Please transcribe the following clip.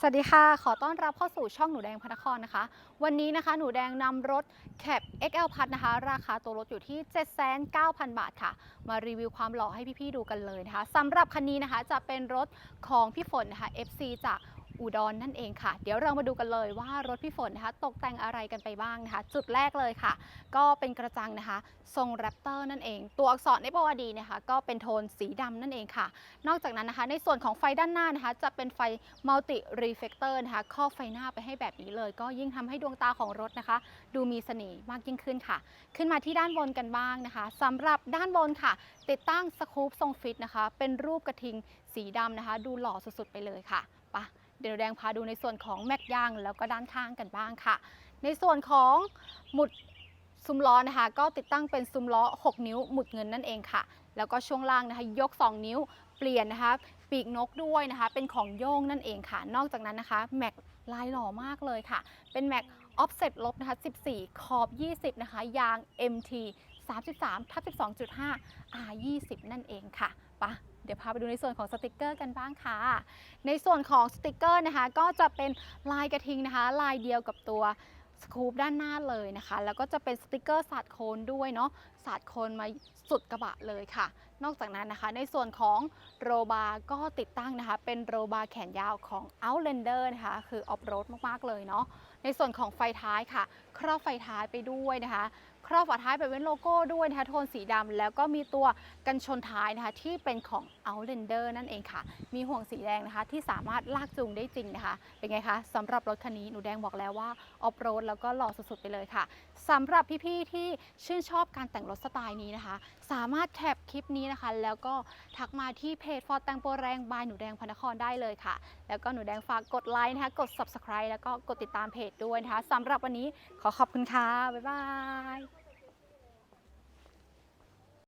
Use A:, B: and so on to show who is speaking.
A: สวัสดีค่ะ ขอต้อนรับเข้าสู่ช่องหนูแดงพนครนะคะ วันนี้นะคะ หนูแดงนำรถแคป XL พัดนะคะ ราคาตัวรถอยู่ที่ 7,900 บาทค่ะ มารีวิวความหล่อให้พี่ๆดูกันเลยนะคะสำหรับคันนี้นะคะจะเป็นรถของพี่ฝนนะคะ FC จาก อุดรนนั่นเองค่ะ เดี๋ยวเรามาดูกันเลยว่ารถพี่ฝนนะคะ ตกแต่งอะไรกันไปบ้างนะคะ จุดแรกเลยค่ะ ก็เป็นกระจังนะคะ ทรงแรปเตอร์นั่นเอง ตัวอักษรในปวดีนะคะ ก็เป็นโทนสีดำนั่นเองค่ะ นอกจากนั้นนะคะ ในส่วนของไฟด้านหน้านะคะ จะเป็นไฟมัลติรีเฟกเตอร์นะคะครอบไฟหน้าไปให้แบบนี้เลย ก็ยิ่งทำให้ดวงตาของรถนะคะ ดูมีเสน่ห์มากยิ่งขึ้นค่ะ ขึ้นมาที่ด้านบนกันบ้างนะคะสำหรับด้านบนค่ะ ติดตั้งสกู๊ปทรงฟิตนะคะ เป็นรูปกระทิงสีดำนะคะ ดูหล่อสุดๆไปเลยค่ะไปะ เดี๋ยวแดงพาดูในส่วนของแม็กยางแล้วก็ด้านข้างกันบ้างค่ะ ในส่วนของหมุดซุ้มล้อนะคะ ก็ติดตั้งเป็นซุ้มล้อ 6 นิ้วหมุดเงินนั่นเองค่ะ แล้วก็ช่วงล่างนะคะยก 2 นิ้วเปลี่ยนนะคะปีกนกด้วยนะคะ เป็นของโย่งนั่นเองค่ะ นอกจากนั้นนะคะแม็กลายหล่อมากเลยค่ะ เป็นแม็กออฟเซ็ตลบนะคะ14 ขอบ 20 นะคะ ยาง MT 33ทับ12.5 R 20 นั่นเองค่ะไปะ เดี๋ยวพาไปดูในส่วนของสติกเกอร์กันบ้างค่ะ ในส่วนของสติกเกอร์นะคะ ก็จะเป็นลายกระทิงนะคะ ลายเดียวกับตัวสกูปด้านหน้าเลยนะคะ แล้วก็จะเป็นสติกเกอร์สาดโคนด้วยเนาะสาดโคนมาสุดกระบะเลยค่ะ นอกจากนั้นนะคะในส่วนของโรบาร์ก็ติดตั้งนะคะ เป็นโรบาร์แขนยาวของ Outlander นะคะ คือออฟโรดมากๆเลยเนาะในส่วนของไฟท้ายค่ะ ครอบไฟท้ายไปด้วยนะคะ ครอบฝาท้ายไปเว้นโลโก้ด้วยนะคะโทนสีดำแล้วก็มีตัวกันชนท้ายนะคะ ที่เป็นของ Outlander นั่นเองค่ะ มีห่วงสีแดงนะคะ ที่สามารถลากจูงได้จริงนะคะ เป็นไงคะสำหรับรถคันนี้หนูแดงบอกแล้วว่าออฟโรดแล้วก็หล่อสุดๆไปเลยค่ะสำหรับพี่ๆที่ชื่นชอบการแต่งรถสไตล์นี้นะคะ สามารถแคปคลิปนี้นะคะ แล้วก็ทักมาที่เพจฟอร์แตงโปแรงบายหนูแดงพนครได้เลยค่ะ แล้วก็หนูแดงฝากกดไลค์นะคะกด subscribe แล้วก็กดติดตามเพจด้วยนะคะสำหรับวันนี้ขอขอบคุณค่ะบ๊ายบาย